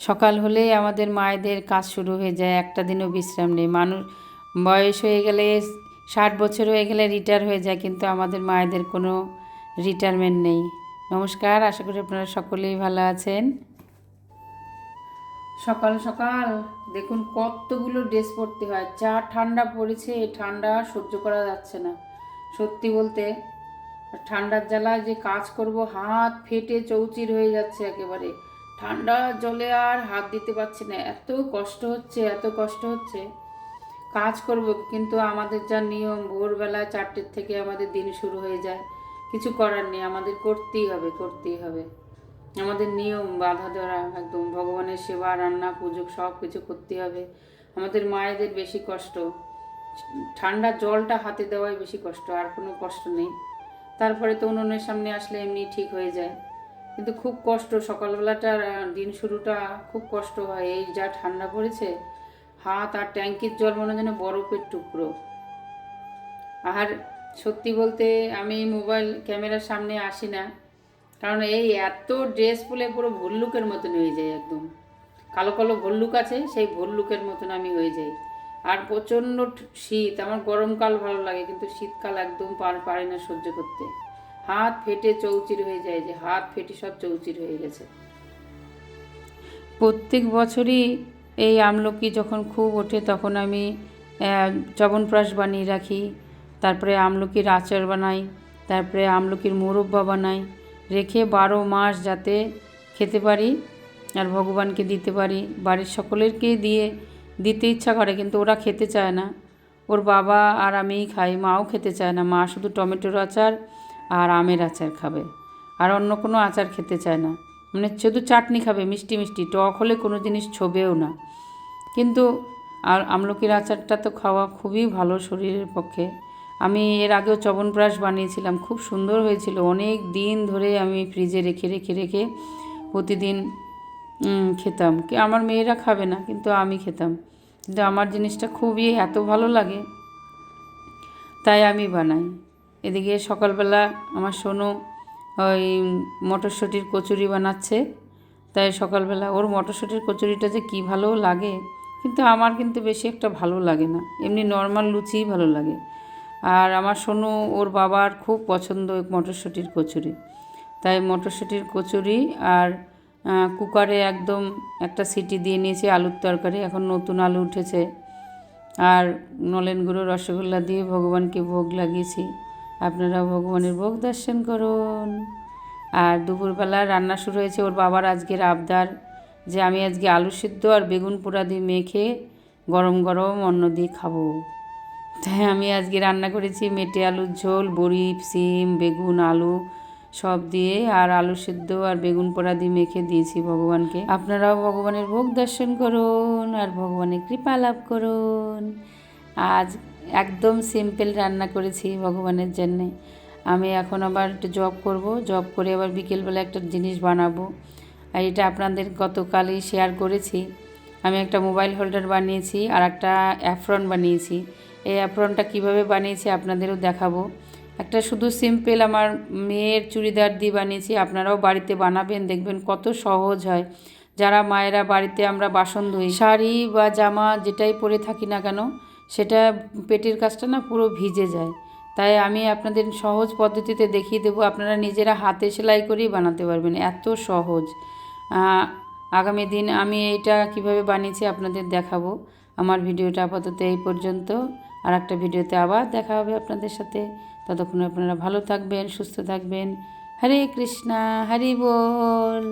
সকাল হলেই আমাদের মায়েদের কাজ শুরু হয়ে যায়, একটা দিনও বিশ্রাম নেই। মানুষ, বয়স হয়ে গেলে, ষাট বছর হয়ে গেলে রিটায়ার হয়ে যায়, কিন্তু আমাদের মায়েদের কোনো রিটায়ারমেন্ট নেই। নমস্কার, আশা করি আপনারা সকলেই ভালো আছেন। সকাল সকাল, দেখুন কতগুলো ড্রেস পরতে হয়। যা ঠান্ডা পড়েছে, এই ঠান্ডা সহ্য করা যাচ্ছে না। সত্যি বলতে, ঠান্ডার জ্বালায় যে কাজ করব, হাত ফেটে চৌচির হয়ে যাচ্ছে একেবারে। ঠান্ডা জলে আর হাত দিতে পারছি না। এত কষ্ট হচ্ছে, এত কষ্ট হচ্ছে। কাজ করব, কিন্তু আমাদের যা নিয়ম, ভোরবেলা চারটের থেকে আমাদের দিন শুরু হয়ে যায়। কিছু করার নেই, আমাদের করতেই হবে করতেই হবে। আমাদের নিয়ম, বাধা ধরা, একদম ভগবানের সেবা, রান্না, পুজো, সব কিছু করতে হবে। আমাদের মায়েদের বেশি কষ্ট। ঠান্ডা জলটা হাতে দেওয়াই বেশি কষ্ট, আর কোনো কষ্ট নেই। তারপরে তো উনুনের সামনে আসলে এমনি ঠিক হয়ে যায়। কিন্তু খুব কষ্ট সকালবেলাটার আহ, দিন শুরুটা খুব কষ্ট হয়। এই যা ঠান্ডা পড়েছে হাত আর ট্যাঙ্কির জল মনে যেন বরফের টুকরো। আর সত্যি বলতে আমি মোবাইল ক্যামেরার সামনে আসি না কারণ এই এত ড্রেস পরে পুরো ভল্লুকের মতন হয়ে যায় একদম। কালো কালো ভল্লুক আছে সেই ভল্লুকের মতন আমি হয়ে যাই। আর প্রচণ্ড শীত আমার গরমকাল ভালো লাগে কিন্তু শীতকাল একদম পার পারে না সহ্য করতে। হাত ফেটে চৌচির হয়ে যায় যে হাত ফেটে সব চৌচির হয়ে গেছে। প্রত্যেক বছরই এই আমলকি যখন খুব ওঠে তখন আমি আহ, চবনপ্রাশ বানিয়ে রাখি তারপরে আমলকির আচার বানাই তারপরে আমলকির মোরব্বা বানাই রেখে বারো মাস যাতে খেতে পারি আর ভগবানকে দিতে পারি। বাড়ির সকলেরকেই দিয়ে দিতে ইচ্ছা করে কিন্তু ওরা খেতে চায় না। ওর বাবা আর আমিই খাই মাও খেতে চায় না। মা শুধু টমেটোর আচার আর আমের আচার খাবে। আর অন্য কোনো আচার খেতে চায় না। মানে শুধু চাটনি খাবে, মিষ্টি মিষ্টি, টক হলে কোনো জিনিস ছোবেও না। কিন্তু আর আমলকির আচারটা তো খাওয়া খুবই ভালো শরীরের পক্ষে। আমি এর আগেও চবনপ্রাশ বানিয়েছিলাম, খুব সুন্দর হয়েছিল। অনেক দিন ধরে আমি ফ্রিজে রেখে রেখে রেখে প্রতিদিন খেতাম। কি আমার মেয়েরা খাবে না, কিন্তু আমি খেতাম। কিন্তু আমার জিনিসটা খুবই এত ভালো লাগে, তাই আমি বানাই। এদিকে সকালবেলা আমার সোনু ওই মটরশুঁটির কচুরি বানাচ্ছে। তাই সকালবেলা ওর মটরশুঁটির কচুরিটা যে কী ভালো লাগে, কিন্তু আমার কিন্তু বেশি একটা ভালো লাগে না। এমনি নর্মাল লুচিই ভালো লাগে। আর আমার সোনু, ওর বাবার খুব পছন্দ মটরশুঁটির কচুরি। তাই মটরশুঁটির কচুরি আর কুকারে একদম একটা সিটি দিয়ে নিয়েছি আলুর তরকারি। এখন নতুন আলু উঠেছে। আর নলেন গুঁড়ো, রসগোল্লা দিয়ে ভগবানকে ভোগ লাগিয়েছি। আপনারা ভগবানের ভোগ দর্শন করুন। আর দুপুরবেলা রান্না শুরু হয়েছে ওর বাবার আজকের আবদার, যে আমি আজকে আলু সিদ্ধ আর বেগুন পোড়া দিয়ে মেখে গরম গরম অন্ন দিয়ে খাব। তাই আমি আজকে রান্না করেছি মেটে আলুর ঝোল, বড়ি, সিম, বেগুন, আলু সব দিয়ে আর আলু সিদ্ধ আর বেগুন পোড়া দিয়ে মেখে দিয়েছি ভগবানকে। আপনারাও ভগবানের ভোগ দর্শন করুন আর ভগবানের কৃপা লাভ করুন। আজ একদম সিম্পল রান্না করেছি ভগবানের জন্যে। আমি এখন আবার একটু জব করব জব করে আবার বিকেলবেলা একটা জিনিস বানাবো। আর এটা আপনাদের গতকালই শেয়ার করেছি। আমি একটা মোবাইল হোল্ডার বানিয়েছি আর একটা অ্যাফ্রন বানিয়েছি। এই অ্যাফ্রনটা কীভাবে বানিয়েছি আপনাদেরও দেখাবো। একটা শুধু সিম্পল আমার মেয়ের চুড়িদার দিয়ে বানিয়েছি, আপনারাও বাড়িতে বানাবেন, দেখবেন কত সহজ হয়। যারা মায়েরা বাড়িতে আমরা বাসন ধুই, শাড়ি বা জামা যেটাই পরে থাকি না কেন সেটা পেটের কাজটা না পুরো ভিজে যায়। তাই আমি আপনাদের সহজ পদ্ধতিতে দেখিয়ে দেবো, আপনারা নিজেরা হাতে সেলাই করেই বানাতে পারবেন, এত সহজ। আগামী দিন আমি এটা কীভাবে বানিয়েছি আপনাদের দেখাবো। আমার ভিডিওটা আপাতত এই পর্যন্ত আর একটা ভিডিওতে আবার দেখা হবে আপনাদের সাথে। ততক্ষণ আপনারা ভালো থাকবেন, সুস্থ থাকবেন। হরে কৃষ্ণা, হরি বল।